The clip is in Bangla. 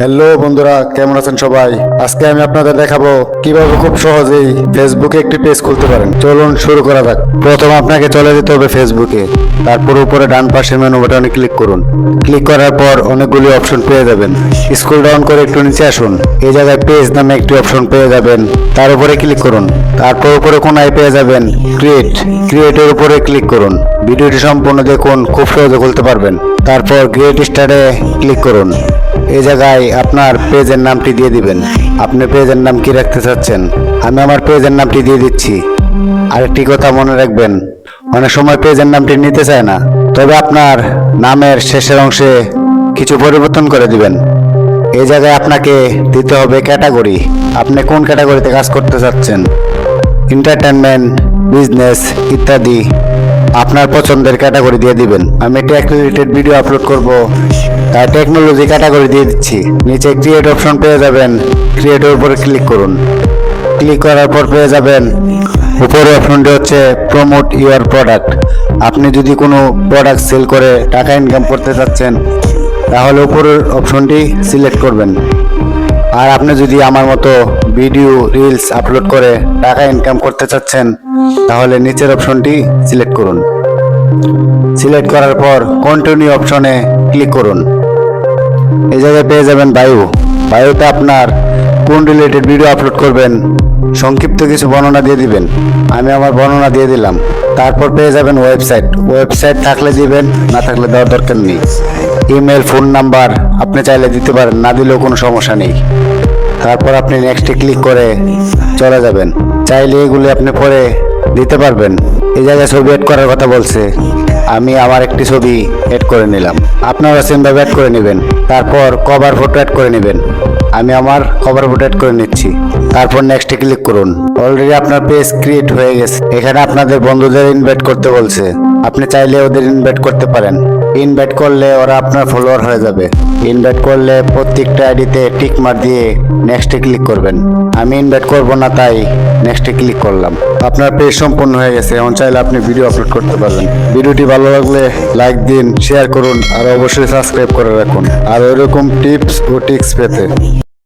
হ্যালো বন্ধুরা, কেমন আছেন সবাই? আজকে আমি আপনাদের দেখাবো কীভাবে খুব সহজেই ফেসবুকে একটি পেজ খুলতে পারেন। চলুন শুরু করা যাক। প্রথম আপনাকে চলে যেতে হবে ফেসবুকে তারপর উপরে ডান পাশে মেনু বাটনে ক্লিক করুন। ক্লিক করার পর অনেকগুলি অপশন পেয়ে যাবেন। স্ক্রল ডাউন করে একটু নিচে আসুন। এই জায়গায় পেজ নামে একটি অপশন পেয়ে যাবেন। তার উপরে ক্লিক করুন। তারপর উপরে কোনায় পেয়ে যাবেন ক্রিয়েট ক্রিয়েটের উপরে ক্লিক করুন। ভিডিওটি সম্পূর্ণ দেখুন, খুব সহজে খুলতে পারবেন। তারপর ক্রিয়েট স্টারে ক্লিক করুন। এই জায়গায় আপনার পেজের নামটি দিয়ে দিবেন। আপনি পেজের নাম কি রাখতে চাচ্ছেন? আমি আমার পেজের নামটি দিয়ে দিচ্ছি। আরেকটি কথা মনে রাখবেন, অনেক সময় পেজের নামটি নিতে চায় না, তবে আপনার নামের শেষের অংশে কিছু পরিবর্তন করে দিবেন। এই জায়গায় আপনাকে দিতে হবে ক্যাটাগরি। আপনি কোন ক্যাটাগরিতে কাজ করতে চাচ্ছেন? এন্টারটেনমেন্ট বিজনেস ইত্যাদি। আপনার পছন্দের ক্যাটাগরি দিয়ে দিবেন। আমি টেক রিলেটেড ভিডিও আপলোড করব। টেকনোলজি ক্যাটাগরি দিয়ে দিচ্ছি। নিচে ক্রিয়েট অপশন পেয়ে যাবেন। ক্রিয়েটের উপরে ক্লিক করুন। ক্লিক করার পর পেয়ে যাবেন। উপরে অপশনটি হচ্ছে প্রমোট ইউর প্রোডাক্ট আপনি যদি কোনো প্রোডাক্ট সেল করে টাকা ইনকাম করতে চাচ্ছেন, তাহলে উপরের অপশনটি সিলেক্ট করবেন। আর আপনি যদি আমার মতো ভিডিও রিলস আপলোড করে টাকা ইনকাম করতে চাচ্ছেন, তাহলে নিচের অপশনটি সিলেক্ট করুন। সিলেক্ট করার পর কন্টিনিউ অপশনে ক্লিক করুন। এই জায়গায় পেয়ে যাবেন বায়ু বায়ুতে আপনার কোন রিলেটেড ভিডিও আপলোড করবেন, সংক্ষিপ্ত কিছু বর্ণনা দিয়ে দিবেন। আমি আমার বর্ণনা দিয়ে দিলাম। তারপর পেয়ে যাবেন ওয়েবসাইট ওয়েবসাইট থাকলে দিবেন, না থাকলে দেওয়ার দরকার নেই। ইমেল ফোন নাম্বার আপনি চাইলে দিতে পারেন, না দিলেও কোনো সমস্যা নেই। তারপর আপনি নেক্সটে ক্লিক করে চলে যাবেন। চাইলে এগুলি আপনি পরে দিতে পারবেন। এই জায়গায় ছবি এড করার কথা বলছে। আমি আমার একটি ছবি এড করে নিলাম। আপনারা সেমভাবে অ্যাড করে নেবেন। তারপর কভার ফটো অ্যাড করে নেবেন। আমি আমার কভার ফটো অ্যাড করে নিচ্ছি। তারপর নেক্সটে ক্লিক করুন। অলরেডি আপনার পেজ ক্রিয়েট হয়ে গেছে। এখানে আপনাদের বন্ধুদের ইনভাইট করতে বলছে। আপনি চাইলে ওদের ইনভাইট করতে পারেন। ইনভাইট করলে ওরা আপনার ফলোয়ার হয়ে যাবে। ইনভাইট করলে প্রত্যেকটা আইডিতে টিক মার দিয়ে নেক্সটে ক্লিক করবেন। আমি ইনভাইট করব না তাই নেক্সটে ক্লিক করলাম। আপনার পেজ সম্পূর্ণ হয়ে গেছে, এখন চাইলে আপনি ভিডিও আপলোড করতে পারবেন। ভিডিওটি ভালো লাগলে লাইক দিন শেয়ার করুন, আর অবশ্যই সাবস্ক্রাইব করে রাখুন। আর ওইরকম টিপস ও টিক্স পেতে।